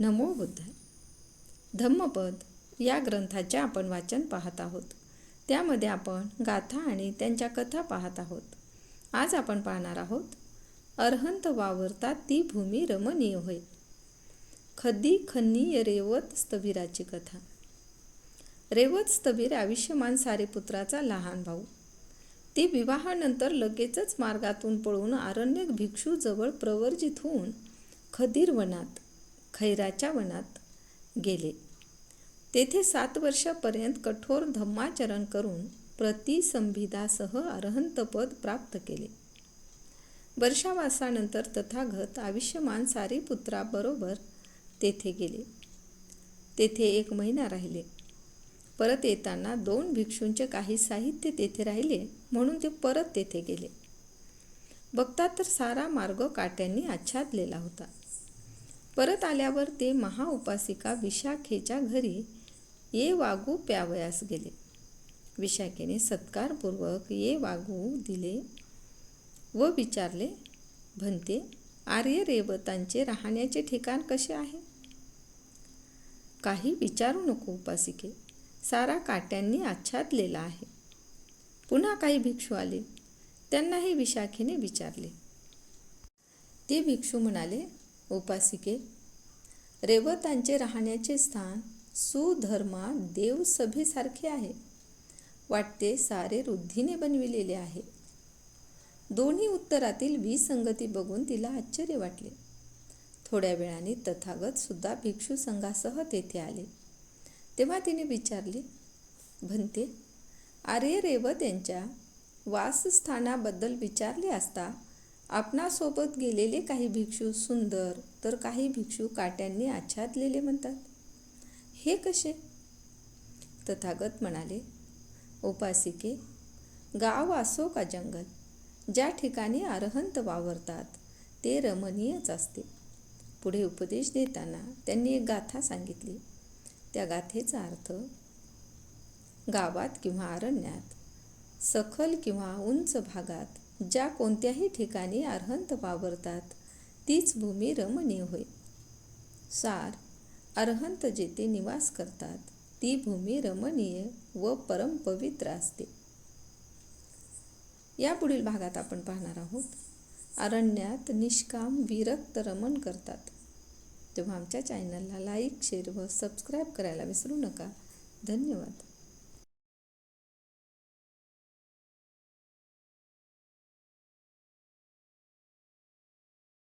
नमो बुद्धाय धम्मपद या ग्रंथाचे आपण वाचन पाहत आहोत. त्यामध्ये आपण गाथा आणि त्यांच्या कथा पाहत आहोत. आज आपण पाहणार आहोत अर्हंत वावरता ती भूमी रमणीय होय. खद्दी खन्नीय रेवत स्थबिराची कथा. रेवत स्थबीर आयुष्यमान सारेपुत्राचा लहान भाऊ. ती विवाहानंतर लगेचच मार्गातून पळून आरण्यक भिक्षूजवळ प्रवर्जित होऊन खदीर वनात खैराच्या वनात गेले. तेथे सात वर्षापर्यंत कठोर धम्माचरण करून प्रतिसंभिदासह अरहंतपद प्राप्त केले. वर्षावासानंतर तथागत आयुष्यमान सारीपुत्राबरोबर तेथे गेले. तेथे एक महिना राहिले. परत येताना दोन भिक्षूंचे काही साहित्य तेथे राहिले म्हणून ते परत तेथे गेले. बघतात तर सारा मार्ग काट्यांनी आच्छादलेला होता. परत आल्यावर ते महाउपासिका विशाखेच्या घरी ये वागू प्यावयास गेले. विशाखेने सत्कारपूर्वक ये वागू दिले व विचारले भंते आर्य रेवतांचे राहण्याचे ठिकाण कसे आहे? काही विचारू नको उपासिके सारा काट्यांनी आच्छादलेला आहे. पुन्हा काही भिक्षू आले. त्यांनाही विशाखेने विचारले. ते भिक्षू म्हणाले उपासिके रेवतांचे राहण्याचे स्थान सुधर्मा देवसभेसारखे आहे. वाटते सारे रुद्धीने बनविलेले आहे. दोन्ही उत्तरातील विसंगती बघून तिला आश्चर्य वाटले. थोड्या वेळाने तथागत सुद्धा भिक्षू संघासह तेथे आले. तेव्हा तिने विचारले म्हणते आर्य रेवत यांच्या वासस्थानाबद्दल विचारले असता आपणासोबत गेलेले काही भिक्षू सुंदर तर काही भिक्षू काट्यांनी आच्छादलेले म्हणतात. हे कसे? तथागत म्हणाले उपासिके गाव असो का जंगल ज्या ठिकाणी अरहंत वावरतात ते रमणीयच असते. पुढे उपदेश देताना त्यांनी एक गाथा सांगितली. त्या गाथेचा अर्थ गावात किंवा अरण्यात सखल किंवा उंच भागात ज्या कोणत्याही ठिकाणी अर्हंत वावरतात तीच भूमी रमणीय होय. सार अर्हंत जेथे निवास करतात ती भूमी रमणीय व परमपवित्र असते. या पुढील भागात आपण पाहणार आहोत अरण्यात निष्काम विरक्त रमण करतात. तेव्हा आमच्या चॅनलला लाईक शेअर व सबस्क्राईब करायला विसरू नका. धन्यवाद.